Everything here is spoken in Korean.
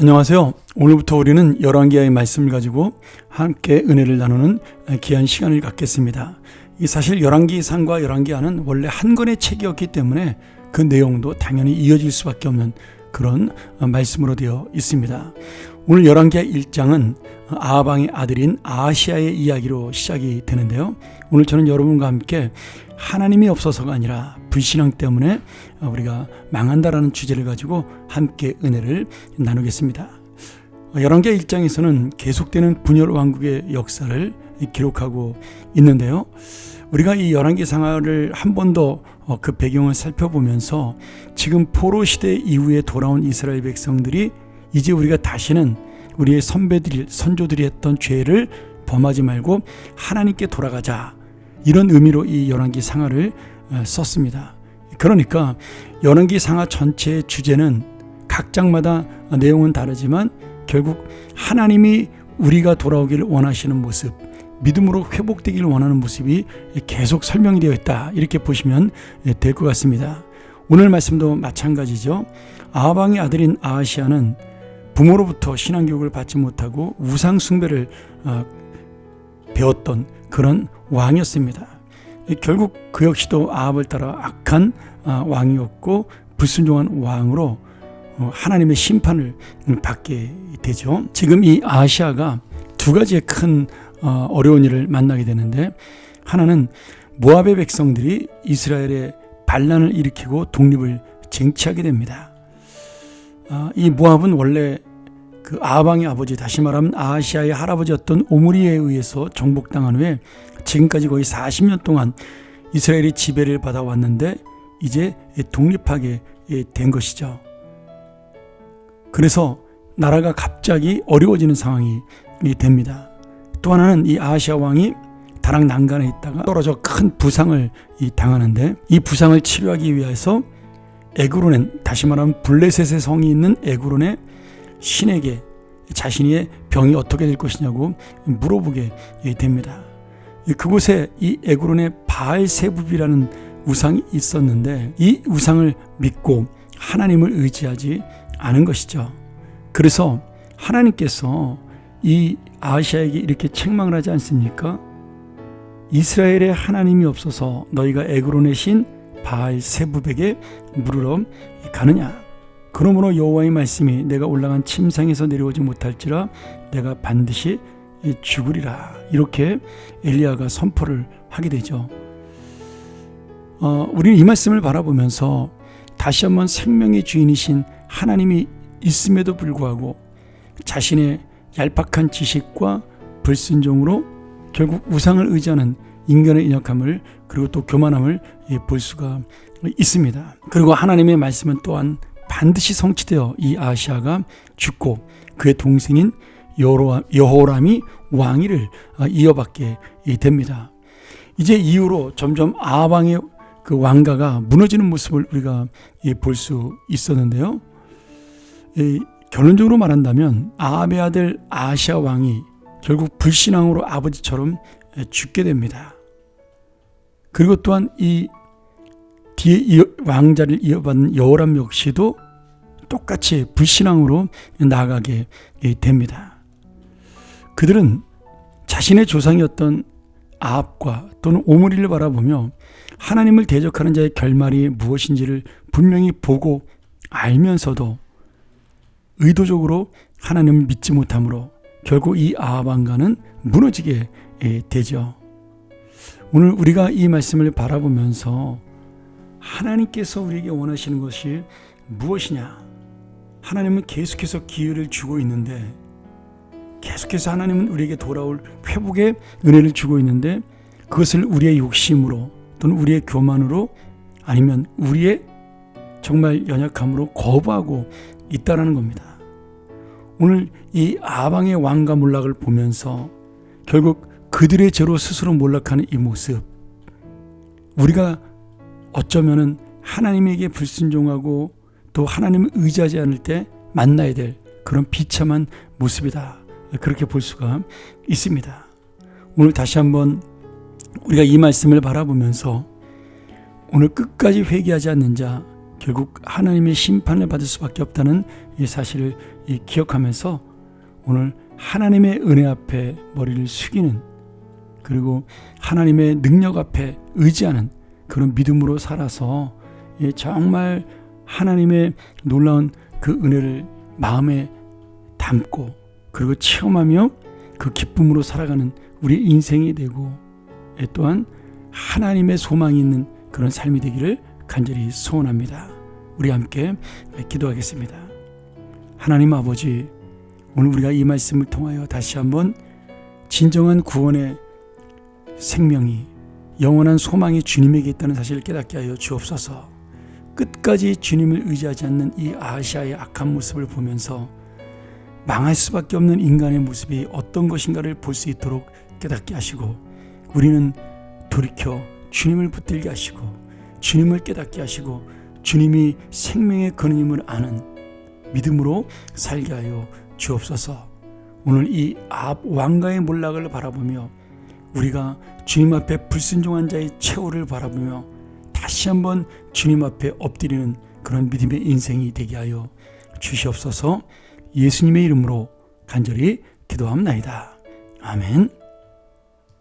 안녕하세요. 오늘부터 우리는 열왕기하의 말씀을 가지고 함께 은혜를 나누는 귀한 시간을 갖겠습니다. 이 사실 열왕기상과 열왕기하는 원래 한 권의 책이었기 때문에 그 내용도 당연히 이어질 수밖에 없는 그런 말씀으로 되어 있습니다. 오늘 열왕기하 1장은 아하방의 아들인 아시아의 이야기로 시작이 되는데요. 오늘 저는 여러분과 함께 하나님이 없어서가 아니라 불신앙 때문에 우리가 망한다라는 주제를 가지고 함께 은혜를 나누겠습니다. 열왕기 1장에서는 계속되는 분열 왕국의 역사를 기록하고 있는데요. 우리가 이 열왕기 상하를 한 번 더 그 배경을 살펴보면서 지금 포로 시대 이후에 돌아온 이스라엘 백성들이 이제 우리가 다시는 우리의 선배들 선조들이 했던 죄를 범하지 말고 하나님께 돌아가자 이런 의미로 이 열왕기 상하를 썼습니다. 그러니까 열왕기 상하 전체의 주제는 각 장마다 내용은 다르지만 결국 하나님이 우리가 돌아오기를 원하시는 모습, 믿음으로 회복되기를 원하는 모습이 계속 설명이 되어 있다. 이렇게 보시면 될 것 같습니다. 오늘 말씀도 마찬가지죠. 아하방의 아들인 아하시아는 부모로부터 신앙교육을 받지 못하고 우상숭배를 어, 배웠던 그런 왕이었습니다. 결국 그 역시도 아합을 따라 악한 어, 왕이었고 불순종한 왕으로 어, 하나님의 심판을 받게 되죠. 지금 이 아시아가 두 가지의 큰 어려운 일을 만나게 되는데 하나는 모압의 백성들이 이스라엘의 반란을 일으키고 독립을 쟁취하게 됩니다. 이 모압은 원래 그 아방의 아버지 다시 말하면 아시아의 할아버지였던 오므리에 의해서 정복당한 후에 지금까지 거의 40년 동안 이스라엘이 지배를 받아왔는데 이제 독립하게 된 것이죠. 그래서 나라가 갑자기 어려워지는 상황이 됩니다. 또 하나는 이 아시아 왕이 다락 난간에 있다가 떨어져 큰 부상을 당하는데 이 부상을 치료하기 위해서 에그론엔 다시 말하면 블레셋의 성이 있는 에그론에 신에게 자신의 병이 어떻게 될 것이냐고 물어보게 됩니다. 그곳에 이 에그론의 바알세부비라는 우상이 있었는데 이 우상을 믿고 하나님을 의지하지 않은 것이죠. 그래서 하나님께서 이 아시아에게 이렇게 책망을 하지 않습니까? 이스라엘의 하나님이 없어서 너희가 에그론의 신 바알 세부백에 물으러 가느냐? 그러므로 여호와의 말씀이 내가 올라간 침상에서 내려오지 못할지라 내가 반드시 죽으리라 이렇게 엘리야가 선포를 하게 되죠. 어, 우리는 이 말씀을 바라보면서 다시 한번 생명의 주인이신 하나님이 있음에도 불구하고 자신의 얄팍한 지식과 불순종으로 결국 우상을 의지하는 인간의 인약함을 그리고 또 교만함을 볼 수가 있습니다. 그리고 하나님의 말씀은 또한 반드시 성취되어 이 아시아가 죽고 그의 동생인 여호람이 왕위를 아, 이어받게 됩니다. 이제 이후로 점점 아방의 그 왕가가 무너지는 모습을 우리가 볼 수 있었는데요. 결론적으로 말한다면 아합의 아들 아시아 왕이 결국 불신앙으로 아버지처럼 죽게 됩니다. 그리고 또한 이 뒤에 왕자를 이어받는 여호람 역시도 똑같이 불신앙으로 나아가게 됩니다. 그들은 자신의 조상이었던 아합과 또는 오므리를 바라보며 하나님을 대적하는 자의 결말이 무엇인지를 분명히 보고 알면서도 의도적으로 하나님을 믿지 못함으로 결국 이 아합 왕가는 무너지게 되죠. 오늘 우리가 이 말씀을 바라보면서 하나님께서 우리에게 원하시는 것이 무엇이냐? 하나님은 계속해서 기회를 주고 있는데 계속해서 하나님은 우리에게 돌아올 회복의 은혜를 주고 있는데 그것을 우리의 욕심으로 또는 우리의 교만으로 아니면 우리의 정말 연약함으로 거부하고 있다라는 겁니다. 오늘 이 아방의 왕과 몰락을 보면서 결국 그들의 죄로 스스로 몰락하는 이 모습 우리가 어쩌면은 하나님에게 불순종하고 또 하나님을 의지하지 않을 때 만나야 될 그런 비참한 모습이다. 그렇게 볼 수가 있습니다. 오늘 다시 한번 우리가 이 말씀을 바라보면서 오늘 끝까지 회개하지 않는 자 결국 하나님의 심판을 받을 수밖에 없다는 이 사실을 이 기억하면서 오늘 하나님의 은혜 앞에 머리를 숙이는 그리고 하나님의 능력 앞에 의지하는 그런 믿음으로 살아서 예, 정말 하나님의 놀라운 그 은혜를 마음에 담고 그리고 체험하며 그 기쁨으로 살아가는 우리 인생이 되고 예, 또한 하나님의 소망이 있는 그런 삶이 되기를 간절히 소원합니다. 우리 함께 기도하겠습니다. 하나님 아버지, 오늘 우리가 이 말씀을 통하여 다시 한번 진정한 구원의 생명이 영원한 소망이 주님에게 있다는 사실을 깨닫게 하여 주옵소서. 끝까지 주님을 의지하지 않는 이 아시아의 악한 모습을 보면서 망할 수밖에 없는 인간의 모습이 어떤 것인가를 볼 수 있도록 깨닫게 하시고 우리는 돌이켜 주님을 붙들게 하시고 주님을 깨닫게 하시고 주님이 생명의 근원임을 아는 믿음으로 살게 하여 주옵소서. 오늘 이 앞 왕가의 몰락을 바라보며 우리가 주님 앞에 불순종한 자의 최후를 바라보며 다시 한번 주님 앞에 엎드리는 그런 믿음의 인생이 되게 하여 주시옵소서. 예수님의 이름으로 간절히 기도합나이다. 아멘.